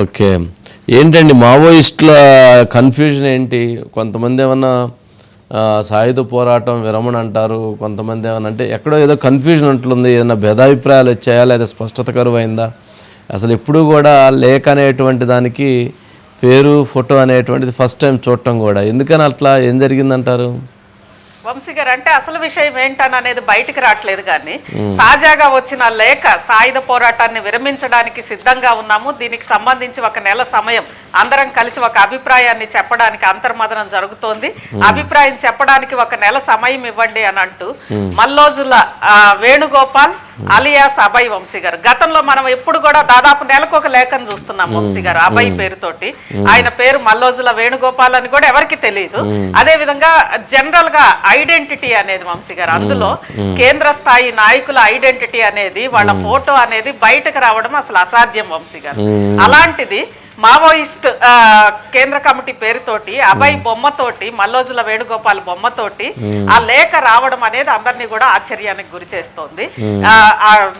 Okay. ఏంటండి మావోయిస్టుల confusion ఏంటి? కొంతమంది ఏమన్నా సాయుధ పోరాటం విరమణ అంటారు. కొంతమంది ఏమన్నా అంటే ఎక్కడో ఏదో కన్ఫ్యూజన్ ఉంటుంది ఏదైనా భేదాభిప్రాయాలు వచ్చాయా? లేదా స్పష్టత కరువైందా? అసలు ఎప్పుడూ కూడా లేఖ అనేటువంటి దానికి పేరు ఫోటో అనేటువంటిది ఫస్ట్ టైం చూడటం కూడా. ఎందుకని అట్లా? ఏం జరిగిందంటారు? వంశీ గారు అంటే అసలు విషయం ఏంటని అనేది బయటికి రావట్లేదు కానీ తాజాగా వచ్చిన లేఖ సాయుధ పోరాటాన్ని విరమించడానికి సిద్ధంగా ఉన్నాము. దీనికి సంబంధించి ఒక నెల సమయం అందరం కలిసి ఒక అభిప్రాయాన్ని చెప్పడానికి అంతర్మదనం జరుగుతోంది. అభిప్రాయం చెప్పడానికి ఒక నెల సమయం ఇవ్వండి అని అంటూ మల్లోజుల వేణుగోపాల్ అలియాస్ అభయ్ వంశీ గారు గతంలో మనం ఎప్పుడు కూడా దాదాపు నెలకు ఒక లేఖను చూస్తున్నాం వంశీ గారు అభయ్ పేరుతోటి. ఆయన పేరు మల్లోజుల వేణుగోపాల్ అని కూడా ఎవరికి తెలియదు. అదే విధంగా జనరల్గా ఐడెంటిటీ అనేది వంశీ గారు అందులో కేంద్ర స్థాయి నాయకుల ఐడెంటిటీ అనేది వాళ్ళ ఫోటో అనేది బయటకు రావడం అసలు అసాధ్యం వంశీ గారు అలాంటిది మావోయిస్ట్ కేంద్ర కమిటీ పేరుతోటి అభయ్ బొమ్మతోటి మల్లోజుల వేణుగోపాల్ బొమ్మతోటి ఆ లేఖ రావడం అనేది అందరినీ కూడా ఆశ్చర్యానికి గురి చేస్తోంది.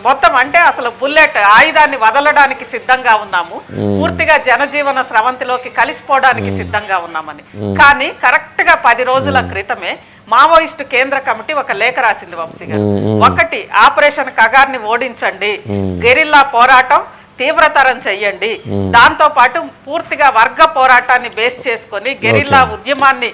మొత్తం అంటే అసలు బుల్లెట్ ఆయుధాన్ని వదలడానికి సిద్ధంగా ఉన్నాము. పూర్తిగా జనజీవన స్రవంతిలోకి కలిసిపోవడానికి సిద్ధంగా ఉన్నామని. కానీ కరెక్ట్గా పది రోజుల క్రితమే మావోయిస్టు కేంద్ర కమిటీ ఒక లేఖ రాసింది వంశీ గారు. ఒకటి ఆపరేషన్ కగార్ని ఓడించండి. గెరిల్లా పోరాటం తీవ్రతరం చెయ్యండి. దాంతో పాటు పూర్తిగా వర్గ పోరాటాన్ని బేస్ చేసుకొని గెరిల్లా ఉద్యమాన్ని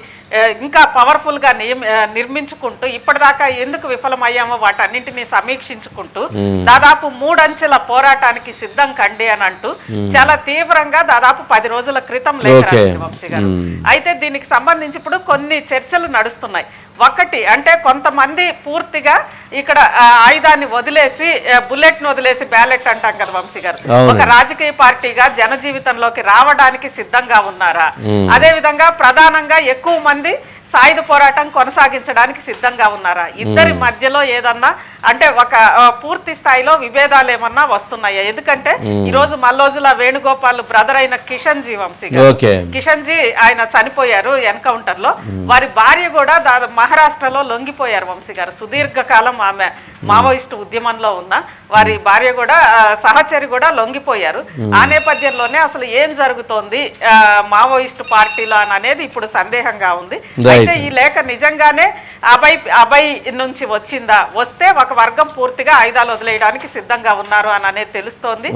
ఇంకా పవర్ఫుల్గా నియమ- ఆ, నిర్మించుకుంటూ ఇప్పటిదాకా ఎందుకు విఫలమయ్యామో వాటన్నింటినీ సమీక్షించుకుంటూ దాదాపు మూడంచెల పోరాటానికి సిద్ధం కండి అని అంటూ చాలా తీవ్రంగా దాదాపు పది రోజుల క్రితం లేఖ. రాసింది వంశీ గారు. అయితే దీనికి సంబంధించి ఇప్పుడు కొన్ని చర్చలు నడుస్తున్నాయి. ఒకటి అంటే కొంతమంది పూర్తిగా ఇక్కడ ఆయుధాన్ని వదిలేసి బుల్లెట్ను వదిలేసి బ్యాలెట్ అంటాం కదా వంశీ గారు. ఒక రాజకీయ పార్టీగా జన జీవితంలోకి రావడానికి సిద్ధంగా ఉన్నారా? అదే విధంగా ప్రధానంగా ఎక్కువ మంది సాయుధ పోరాటం కొనసాగించడానికి సిద్ధంగా ఉన్నారా? ఇద్దరి మధ్యలో ఏదన్నా అంటే ఒక పూర్తి స్థాయిలో విభేదాలు ఏమన్నా వస్తున్నాయా? ఎందుకంటే ఈ రోజు మల్లోజుల వేణుగోపాల్ బ్రదర్ అయిన కిషన్ జీ వంశీ కిషన్ జీ ఆయన చనిపోయారు ఎన్కౌంటర్లో వారి భార్య కూడా దాదా మహారాష్ట్రలో లొంగిపోయారు వంశీ గారు. సుదీర్ఘకాలం ఆమె మావోయిస్టు ఉద్యమంలో ఉన్న వారి భార్య కూడా సహచరి కూడా లొంగిపోయారు. ఆ నేపథ్యంలోనే అసలు ఏం జరుగుతోంది ఆ, మావోయిస్టు పార్టీలో అని అనేది ఇప్పుడు సందేహంగా ఉంది. అయితే ఈ లేఖ నిజంగానే అభయ్ అభయ్ నుంచి వచ్చిందా? వస్తే ఒక వర్గం పూర్తిగా ఆయుధాలు వదిలేయడానికి సిద్ధంగా ఉన్నారు అని అనేది తెలుస్తోంది.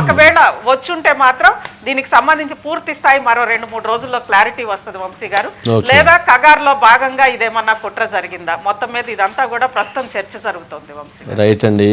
ఒకవేళ వచ్చుంటే మాత్రం దీనికి సంబంధించి పూర్తి స్థాయి మరో రెండు మూడు రోజుల్లో క్లారిటీ వస్తుంది వంశీ గారు. లేదా కగార్లో భాగంగా ఇదేమన్నా కుట్ర జరిగిందా? మొత్తం మీద ఇదంతా కూడా ప్రస్తుతం చర్చ జరుగుతోంది వంశీ గారు. రైట్ అండి.